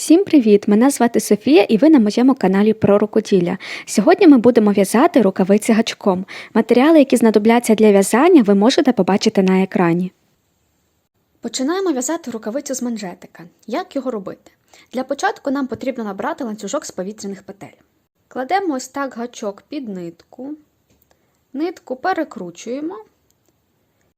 Всім привіт! Мене звати Софія і ви на моєму каналі про рукоділля. Сьогодні ми будемо в'язати рукавиці гачком. Матеріали, які знадобляться для в'язання, ви можете побачити на екрані. Починаємо в'язати рукавицю з манжетика. Як його робити? Для початку нам потрібно набрати ланцюжок з повітряних петель. Кладемо ось так гачок під нитку, нитку перекручуємо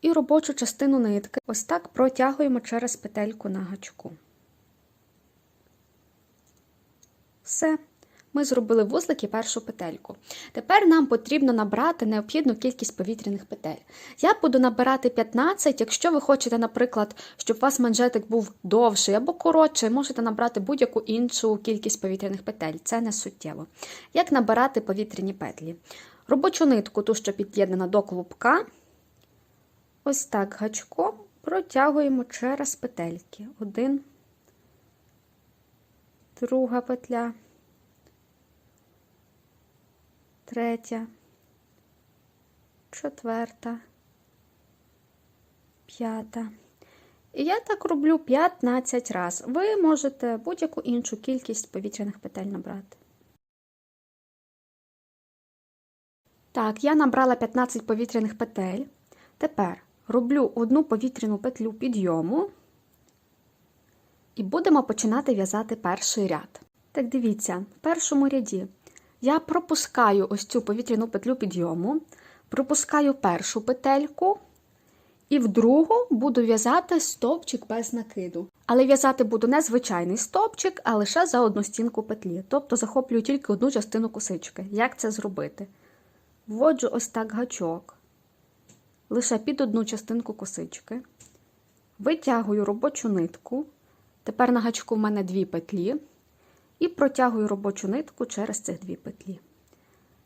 і робочу частину нитки ось так протягуємо через петельку на гачку. Все. Ми зробили вузлик і першу петельку. Тепер нам потрібно набрати необхідну кількість повітряних петель. Я буду набирати 15. Якщо ви хочете, наприклад, щоб у вас манжетик був довший або коротший, можете набрати будь-яку іншу кількість повітряних петель. Це не суттєво. Як набирати повітряні петлі? Робочу нитку, ту, що під'єднана до клубка, ось так гачком протягуємо через петельки. Один, друга петля. Третя, четверта, п'ята. І я так роблю 15 раз. Ви можете будь-яку іншу кількість повітряних петель набрати. Так, я набрала 15 повітряних петель. Тепер роблю одну повітряну петлю підйому і будемо починати в'язати перший ряд. Так дивіться, в першому ряді я пропускаю ось цю повітряну петлю підйому, пропускаю першу петельку, і в другу буду в'язати стовпчик без накиду. Але в'язати буду не звичайний стовпчик, а лише за одну стінку петлі. Тобто захоплюю тільки одну частину косички. Як це зробити? Вводжу ось так гачок, лише під одну частинку косички, витягую робочу нитку. Тепер на гачку в мене дві петлі. І протягую робочу нитку через цих дві петлі.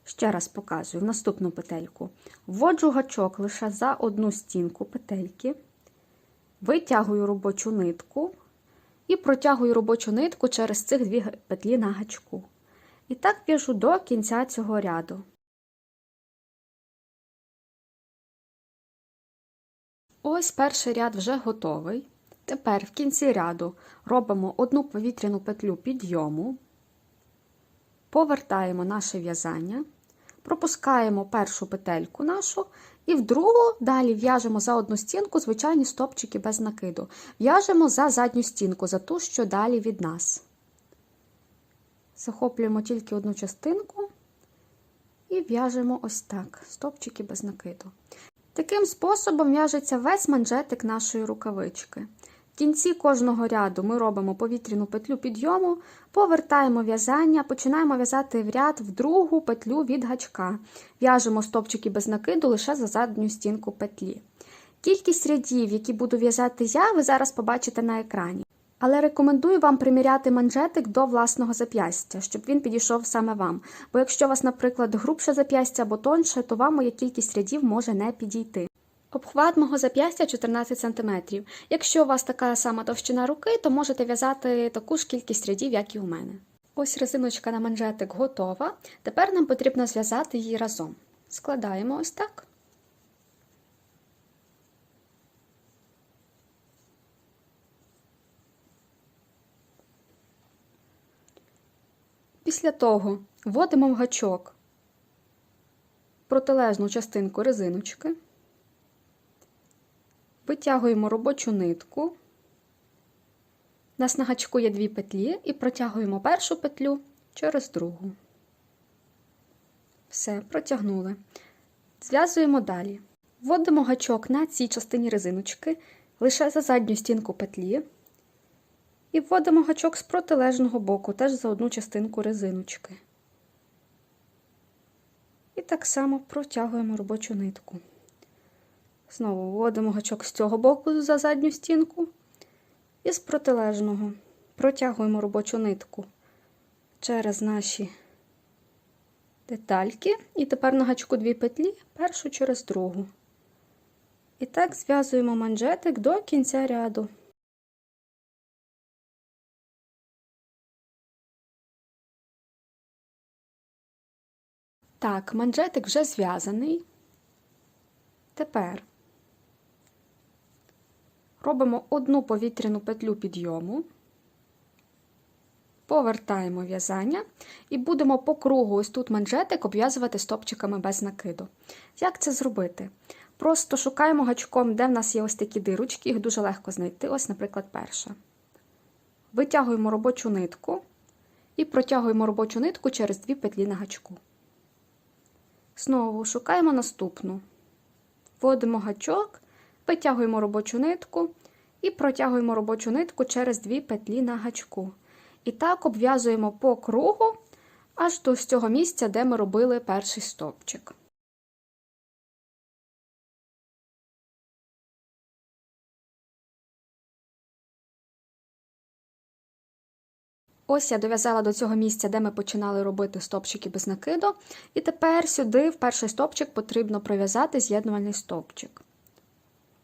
Ще раз показую наступну петельку. Вводжу гачок лише за одну стінку петельки, витягую робочу нитку і протягую робочу нитку через цих дві петлі на гачку. І так в'яжу до кінця цього ряду. Ось перший ряд вже готовий. Тепер в кінці ряду робимо одну повітряну петлю підйому, повертаємо наше в'язання, пропускаємо першу петельку нашу, і в другу далі в'яжемо за одну стінку звичайні стопчики без накиду. В'яжемо за задню стінку, за ту, що далі від нас. Захоплюємо тільки одну частинку і в'яжемо ось так: стопчики без накиду. Таким способом в'яжеться весь манжетик нашої рукавички. Кінці кожного ряду ми робимо повітряну петлю підйому, повертаємо в'язання, починаємо в'язати в ряд в другу петлю від гачка. В'яжемо стопчики без накиду лише за задню стінку петлі. Кількість рядів, які буду в'язати я, ви зараз побачите на екрані. Але рекомендую вам приміряти манжетик до власного зап'ястя, щоб він підійшов саме вам. Бо якщо у вас, наприклад, грубше зап'ястя або тонше, то вам моя кількість рядів може не підійти. Обхват мого зап'ястя 14 см. Якщо у вас така сама товщина руки, то можете в'язати таку ж кількість рядів, як і у мене. Ось резиночка на манжетик готова. Тепер нам потрібно зв'язати її разом. Складаємо ось так. Після того вводимо в гачок протилежну частинку резиночки. Витягуємо робочу нитку. У нас на гачку є дві петлі і протягуємо першу петлю через другу. Все, протягнули. Зв'язуємо далі. Вводимо гачок на цій частині резиночки лише за задню стінку петлі. І вводимо гачок з протилежного боку, теж за одну частинку резиночки. І так само протягуємо робочу нитку. Знову вводимо гачок з цього боку за задню стінку і з протилежного протягуємо робочу нитку через наші детальки. І тепер на гачку дві петлі, першу через другу. І так зв'язуємо манжетик до кінця ряду. Так, манжетик вже зв'язаний. Тепер робимо одну повітряну петлю підйому, повертаємо в'язання і будемо по кругу ось тут манжетик обв'язувати стопчиками без накиду. Як це зробити? Просто шукаємо гачком, де в нас є ось такі дирочки, їх дуже легко знайти. Ось, наприклад, перша. Витягуємо робочу нитку і протягуємо робочу нитку через дві петлі на гачку. Знову шукаємо наступну. Вводимо гачок, витягуємо робочу нитку і протягуємо робочу нитку через дві петлі на гачку. І так обв'язуємо по кругу аж до цього місця, де ми робили перший стовпчик. Ось я дов'язала до цього місця, де ми починали робити стопчики без накиду. І тепер сюди, в перший стопчик, потрібно пров'язати з'єднувальний стовпчик.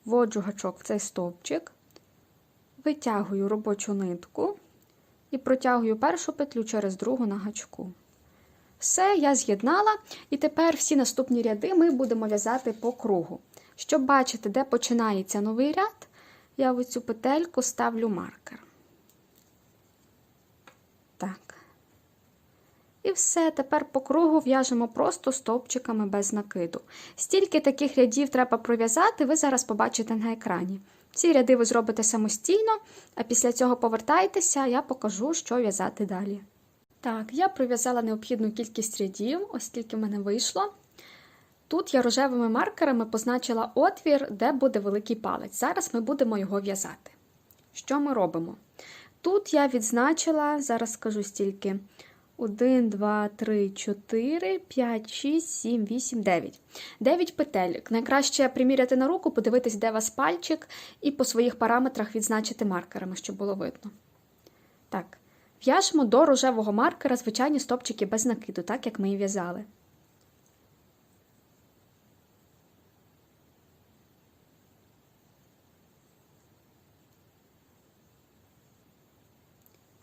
Вводжу гачок в цей стовпчик, витягую робочу нитку і протягую першу петлю через другу на гачку. Все, я з'єднала, і тепер всі наступні ряди ми будемо в'язати по кругу. Щоб бачити, де починається новий ряд, я в цю петельку ставлю маркер. Так. І все, тепер по кругу в'яжемо просто стовпчиками без накиду. Стільки таких рядів треба пров'язати, ви зараз побачите на екрані. Ці ряди ви зробите самостійно, а після цього повертайтеся, я покажу, що в'язати далі. Так, я пров'язала необхідну кількість рядів, ось скільки в мене вийшло. Тут я рожевими маркерами позначила отвір, де буде великий палець. Зараз ми будемо його в'язати. Що ми робимо? Тут я відзначила, зараз скажу стільки: 1, 2, 3, 4, 5, 6, 7, 8, 9. 9 петель. Найкраще приміряти на руку, подивитись, де у вас пальчик, і по своїх параметрах відзначити маркерами, щоб було видно. Так, в'яжемо до рожевого маркера звичайні стопчики без накиду, так як ми і в'язали.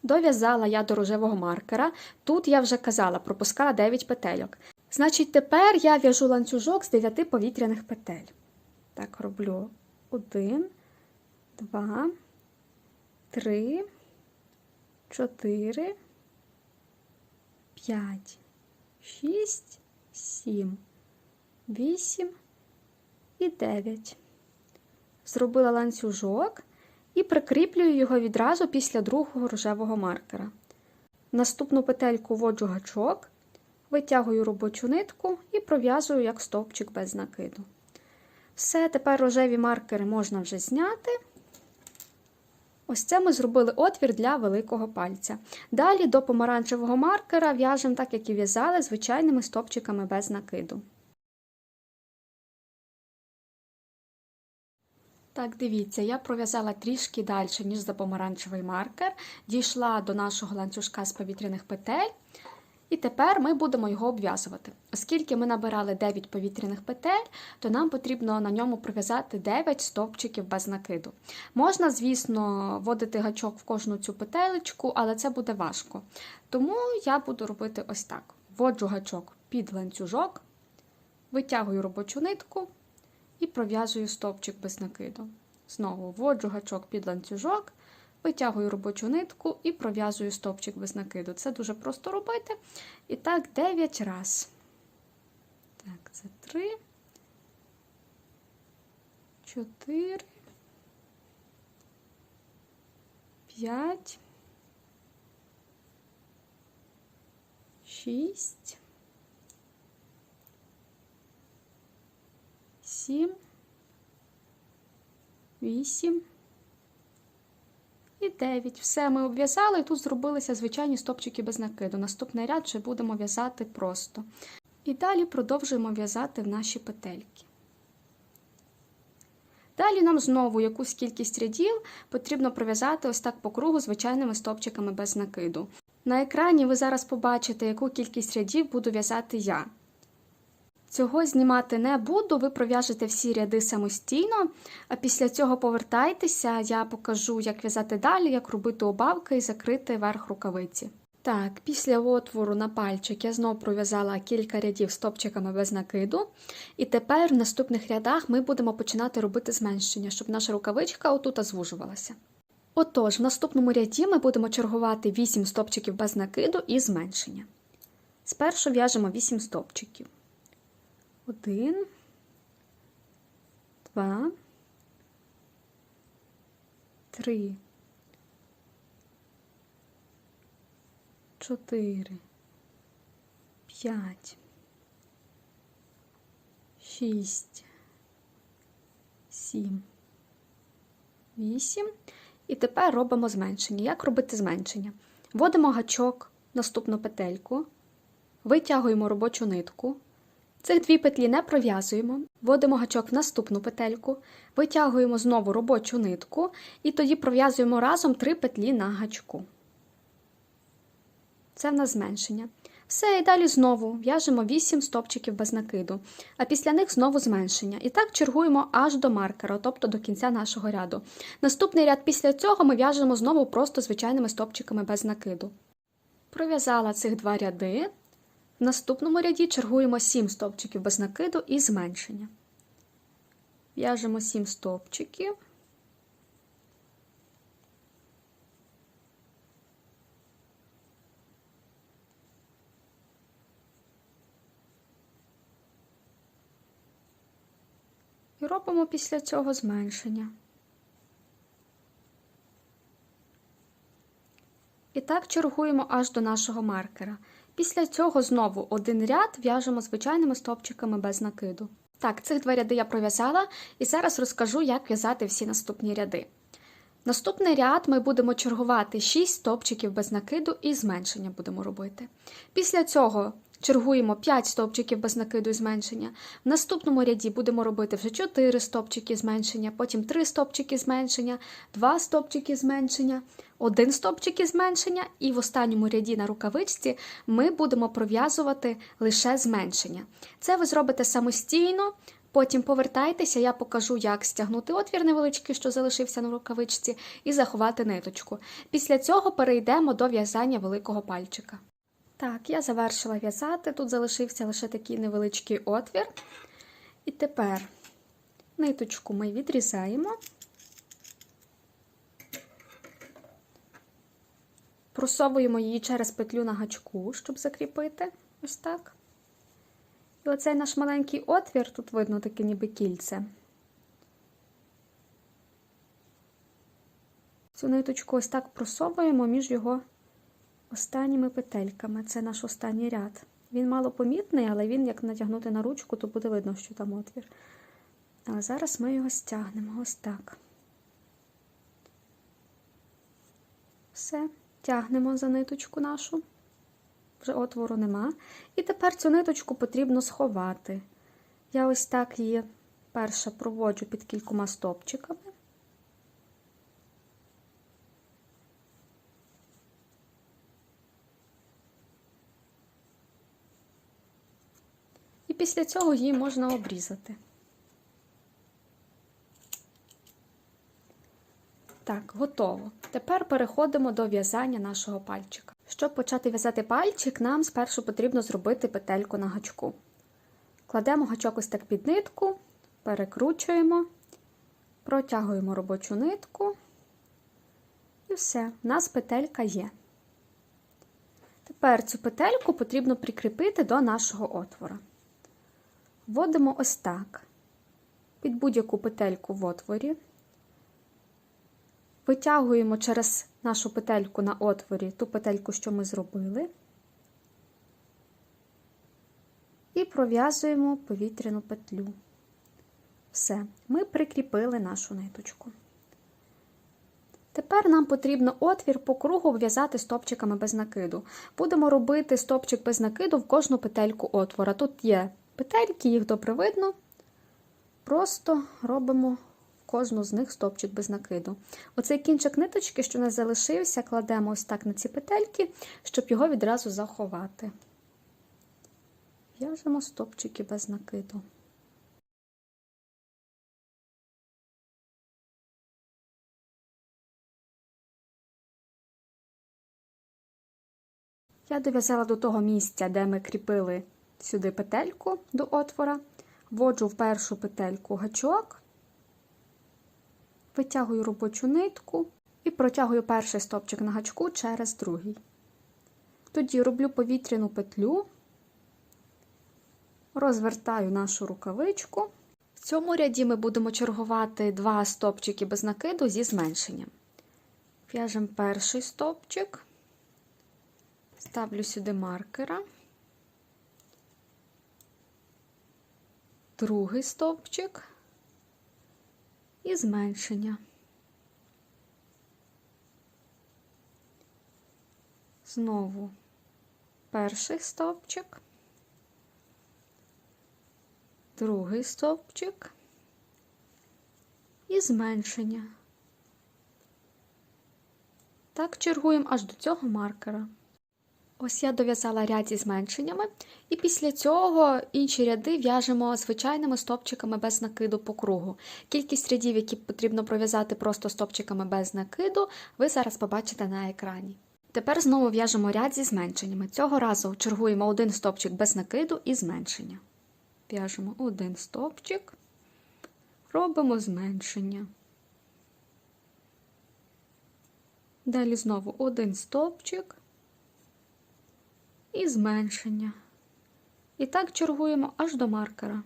Дов'язала я до рожевого маркера. Тут я вже казала, пропускала 9 петельок. Значить, тепер я в'яжу ланцюжок з 9 повітряних петель. Так, роблю 1, 2, 3, 4, 5, 6, 7, 8 і 9. Зробила ланцюжок і прикріплюю його відразу після другого рожевого маркера. Наступну петельку вводжу гачок, витягую робочу нитку і пров'язую як стовпчик без накиду. Все, тепер рожеві маркери можна вже зняти. Ось це ми зробили отвір для великого пальця. Далі до помаранчевого маркера в'яжемо так, як і в'язали, звичайними стопчиками без накиду. Так, дивіться, я пров'язала трішки далі, ніж за помаранчевий маркер, дійшла до нашого ланцюжка з повітряних петель, і тепер ми будемо його обв'язувати. Оскільки ми набирали 9 повітряних петель, то нам потрібно на ньому пров'язати 9 стовпчиків без накиду. Можна, звісно, вводити гачок в кожну цю петелечку, але це буде важко. Тому я буду робити ось так: вводжу гачок під ланцюжок, витягую робочу нитку і пров'язую стовпчик без накиду. Знову вводжу гачок під ланцюжок, витягую робочу нитку і пров'язую стовпчик без накиду. Це дуже просто робити. І так, 9 раз. Так, це 3, 4, 5, 6, сім, вісім і дев'ять. Все ми обв'язали, і тут зробилися звичайні стопчики без накиду. Наступний ряд вже будемо в'язати просто. І далі продовжуємо в'язати в наші петельки. Далі нам знову якусь кількість рядів потрібно пров'язати ось так по кругу звичайними стопчиками без накиду. На екрані ви зараз побачите, яку кількість рядів буду в'язати я. Цього знімати не буду, ви пров'яжете всі ряди самостійно, а після цього повертайтеся, я покажу, як в'язати далі, як робити обавки і закрити верх рукавиці. Так, після отвору на пальчик я знову пров'язала кілька рядів стопчиками без накиду. І тепер в наступних рядах ми будемо починати робити зменшення, щоб наша рукавичка отут звужувалася. Отож, в наступному ряді ми будемо чергувати 8 стопчиків без накиду і зменшення. Спершу в'яжемо 8 стопчиків. 1, 2, 3, 4, 5, 6, 7, 8. І тепер робимо зменшення. Як робити зменшення? Вводимо гачок наступну петельку, витягуємо робочу нитку. Цих дві петлі не пров'язуємо, вводимо гачок в наступну петельку, витягуємо знову робочу нитку і тоді пров'язуємо разом три петлі на гачку. Це в нас зменшення. Все, і далі знову в'яжемо 8 стопчиків без накиду, а після них знову зменшення. І так чергуємо аж до маркера, тобто до кінця нашого ряду. Наступний ряд після цього ми в'яжемо знову просто звичайними стопчиками без накиду. Пров'язала цих два ряди. В наступному ряді чергуємо 7 стовпчиків без накиду і зменшення. В'яжемо 7 стовпчиків. І робимо після цього зменшення. І так чергуємо аж до нашого маркера. Після цього знову один ряд в'яжемо звичайними стовпчиками без накиду. Так, цих два ряди я пров'язала, і зараз розкажу, як в'язати всі наступні ряди. Наступний ряд ми будемо чергувати 6 стовпчиків без накиду і зменшення будемо робити. Після цього чергуємо 5 стовпчиків без накиду і зменшення. В наступному ряді будемо робити вже 4 стовпчики зменшення, потім 3 стовпчики зменшення, 2 стовпчики зменшення, 1 стовпчик зменшення, і в останньому ряді на рукавичці ми будемо пров'язувати лише зменшення. Це ви зробите самостійно. Потім повертайтеся, я покажу, як стягнути отвір невеличкий, що залишився на рукавичці, і заховати ниточку. Після цього перейдемо до в'язання великого пальчика. Так, я завершила в'язати, тут залишився лише такий невеличкий отвір. І тепер ниточку ми відрізаємо, просовуємо її через петлю на гачку, щоб закріпити. Ось так. І оцей наш маленький отвір, тут видно таке ніби кільце. Цю ниточку ось так просовуємо між його останніми петельками. Це наш останній ряд. Він мало помітний, але він, як натягнути на ручку, то буде видно, що там отвір. А зараз ми його стягнемо ось так. Все, тягнемо за ниточку нашу вже отвору нема. І тепер цю ниточку потрібно сховати. Я ось так її перша проводжу під кількома стопчиками. І після цього її можна обрізати. Так, готово. Тепер переходимо до в'язання нашого пальчика. Щоб почати в'язати пальчик, нам спершу потрібно зробити петельку на гачку. Кладемо гачок ось так під нитку, перекручуємо, протягуємо робочу нитку. І все, у нас петелька є. Тепер цю петельку потрібно прикріпити до нашого отвора. Вводимо ось так, під будь-яку петельку в отворі. Витягуємо через нашу петельку на отворі ту петельку, що ми зробили, і пров'язуємо повітряну петлю. Все, ми прикріпили нашу ниточку. Тепер нам потрібно отвір по кругу в'язати стопчиками без накиду. Будемо робити стопчик без накиду в кожну петельку отвора. Тут є петельки, їх добре видно. Просто робимо кожну з них стопчик без накиду. Оцей кінчик ниточки, що нас залишився, кладемо ось так на ці петельки, щоб його відразу заховати. В'яжемо стопчики без накиду. Я дов'язала до того місця, де ми кріпили сюди петельку до отвора, вводжу в першу петельку гачок, витягую робочу нитку і протягую перший стовпчик на гачку через другий. Тоді роблю повітряну петлю, розвертаю нашу рукавичку. В цьому ряді ми будемо чергувати два стовпчики без накиду зі зменшенням. В'яжемо перший стовпчик, ставлю сюди маркера, другий стовпчик і зменшення. Знову перший стовпчик, другий стовпчик і зменшення. Так чергуємо аж до цього маркера. Ось я дов'язала ряд зі зменшеннями, і після цього інші ряди в'яжемо звичайними стопчиками без накиду по кругу. Кількість рядів, які потрібно пров'язати просто стопчиками без накиду, ви зараз побачите на екрані. Тепер знову в'яжемо ряд зі зменшеннями. Цього разу чергуємо один стопчик без накиду і зменшення. В'яжемо один стопчик, робимо зменшення. Далі знову один стовпчик і зменшення. І так чергуємо аж до маркера.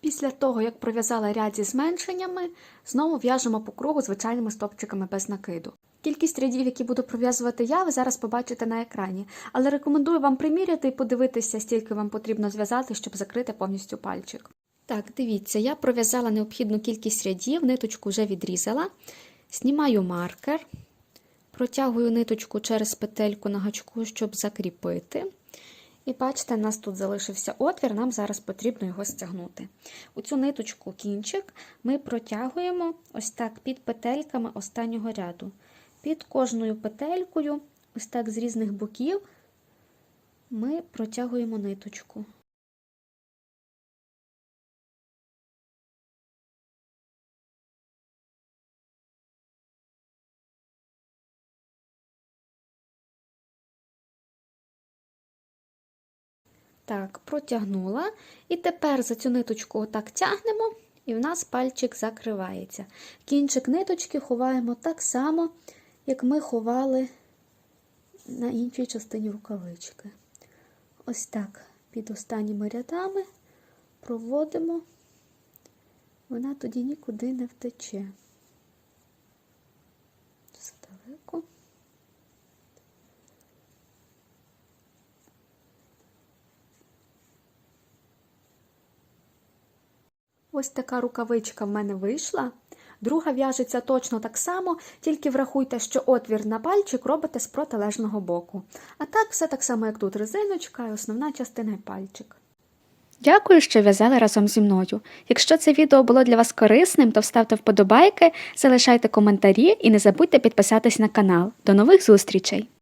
Після того, як пров'язала ряд зі зменшеннями, знову в'яжемо по кругу звичайними стовпчиками без накиду. Кількість рядів, які буду пров'язувати я, ви зараз побачите на екрані, але рекомендую вам приміряти і подивитися, стільки вам потрібно зв'язати, щоб закрити повністю пальчик. Так, дивіться, я пров'язала необхідну кількість рядів, ниточку вже відрізала. Знімаю маркер, протягую ниточку через петельку на гачку, щоб закріпити. І бачите, у нас тут залишився отвір, нам зараз потрібно його стягнути. У цю ниточку кінчик ми протягуємо ось так під петельками останнього ряду. Під кожною петелькою, ось так з різних боків, ми протягуємо ниточку. Так, протягнула. І тепер за цю ниточку отак тягнемо, і в нас пальчик закривається. Кінчик ниточки ховаємо так само, як ми ховали на іншій частині рукавички. Ось так під останніми рядами проводимо, вона тоді нікуди не втече. Задалеко. Ось така рукавичка в мене вийшла. Друга в'яжеться точно так само, тільки врахуйте, що отвір на пальчик робите з протилежного боку. А так, все так само, як тут резиночка і основна частина і пальчик. Дякую, що в'язали разом зі мною. Якщо це відео було для вас корисним, то ставте вподобайки, залишайте коментарі і не забудьте підписатись на канал. До нових зустрічей!